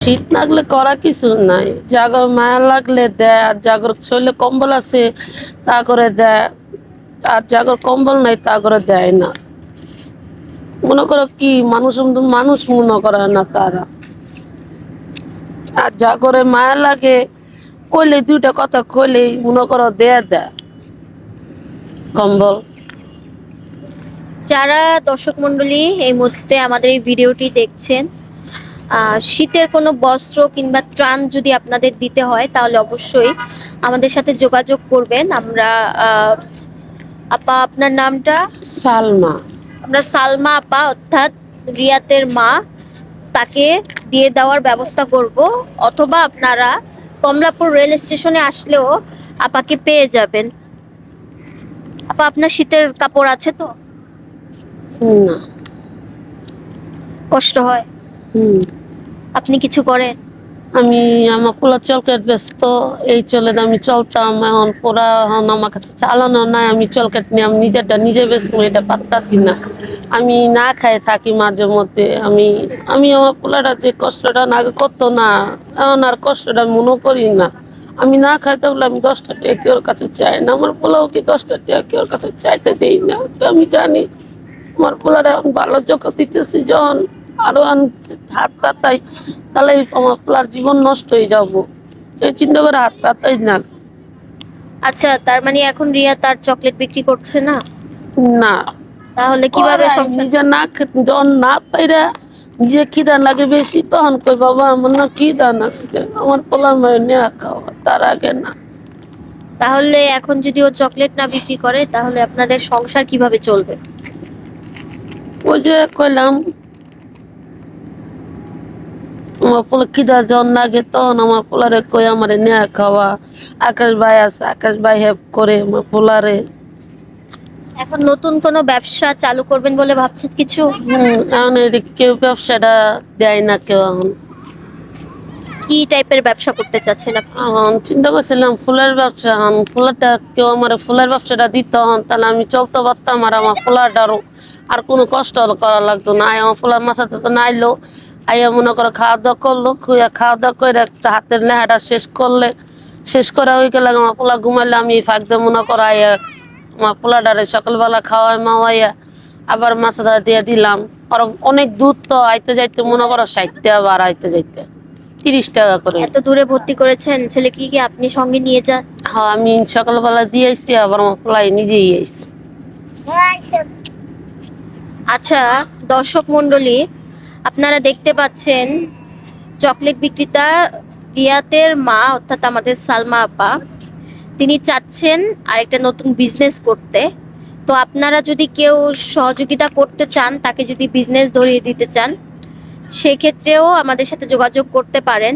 শীত লাগলে করা কিছু নাই। জাগর মায়া লাগলে দেয় আর জাগর শরীরে কম্বল আছে, তা করে দেয় আর জাগর কম্বল নাই, তা করে দেয় না। মনে করো কি, মানুষ মানুষ মনে করে না তারা। আর জাগরে মায়া লাগে, কইলে দুইটা কথা কইলে মনে করো দেয়া দেয় কম্বল। যারা দর্শক মন্ডলী এই মুহূর্তে আমাদের এই ভিডিওটি দেখছেন শীতের কোনো বস্ত্র কিংবা ত্রাণ যদি আপনাদের দিতে হয় তাহলে অবশ্যই আমাদের সাথে যোগাযোগ করবেন। আমরা আপা আপনার নামটা? সালমা। আমরা সালমা আপা অর্থাৎ রিয়াতের মা তাকে দিয়ে দেওয়ার ব্যবস্থা করব। অথবা আপনারা কমলাপুর রেল স্টেশনে আসলেও আপাকে পেয়ে যাবেন। আপা আপনার শীতের কাপড় আছে তো? না। কষ্ট হয়? হুম। আপনি কিছু করেন? আমি আমার পোলা চলকেট ব্যস্ত, এই চলে আমি চলতাম, এখন পোড়া এখন আমার কাছে চালানো নাই, আমি চলকেট নিয়ে আমি নিজেরটা নিজে বেসবো এটা পারতাছি না। আমি না খাই থাকি মাঝে মধ্যে, আমি আমি আমার পোলাটা যে কষ্টটা না করতো না, এখন আর কষ্টটা মনে করি না। আমি না খাই তাহলে আমি দশটা টিয়া কেউ কাছে চাই না, আমার পোলাও কি দশটা টিয়া কেউ কাছে চাইতে দেই না আমি জানি আমার পোলাটা এখন ভালো চোখে দিতেছি যখন আরও আন- হাত পাতাই তাহলে আমার পোলার জীবন নষ্ট হয়ে যাব। এই চিন্তা করে হাত পাতাই না। আচ্ছা তার মানে এখন রিয়া তার চকলেট বিক্রি করছে না? না। তাহলে কীভাবে নিজে না যখন না পাইরা নিজে খিদা লাগে বেশি তখন কই বাবা আমার না কি খিদা লাগছে আমার পোলা আমার নেওয়া খাওয়া তার আগে না। তাহলে এখন যদি ও চকলেট না বিক্রি করে তাহলে আপনাদের সংসার কীভাবে চলবে? ওই যে কইলাম আমার পোলা খিদা যখন লাগে তখন আমার পোলারে কই আমার নেওয়া খাওয়া। আকাশ ভাই আছে আকাশ ভাই হেল্প করে আমার পোলারে এখন নতুন কোনো ব্যবসা চালু করবেন বলে ভাবছেন কিছু? হুম এখন কেউ ব্যবসাটা দেয় না কেউ এখন। কি টাইপের ব্যবসা করতে চাচ্ছেন এখন চিন্তা করছিলাম ফুলের ব্যবসা এখন ফুলেরটা কেউ আমার ফুলের ব্যবসাটা দিত হন তাহলে আমি চলতে পারতাম আর আমার ফুলারটারও আর কোনো কষ্ট করা লাগতো না। আমার ফুলার মাথাতে তো নাইলো আইয়া মনে করো খাওয়া দাওয়া করল খুঁয়া খাওয়া দাওয়া করে একটা হাতের নেহাটা শেষ করলে শেষ করে ওই গেলে আমার পোলা ঘুমাইলে আমি ফাঁক দিয়ে মনে করো আইয়া আমার পোলাটারে সকালবেলা খাওয়াই মাওয়াইয়া আবার মাছটা দিয়ে দিলাম। আর অনেক দূর তো আইতে যাইতে মনে করো ষাটটা আবার আইতে যাইতে তিরিশ টাকা করে। এত দূরে ভর্তি করেছেন ছেলে কি কি আপনি সঙ্গে নিয়ে যান? হ্যাঁ আমি সকালবেলা দিয়ে আইসি আবার আমার পোলাই নিজেই আইসি আচ্ছা দর্শক মণ্ডলী আপনারা দেখতে পাচ্ছেন চকলেট বিক্রেতা রিয়াতের মা, অর্থাৎ আমাদের সালমা আপা। তিনি চাচ্ছেন আরেকটা নতুন বিজনেস করতে। তো আপনারা যদি কেউ সহযোগিতা করতে চান, তাকে যদি বিজনেস ধরিয়ে দিতে চান, সেক্ষেত্রেও আমাদের সাথে যোগাযোগ করতে পারেন।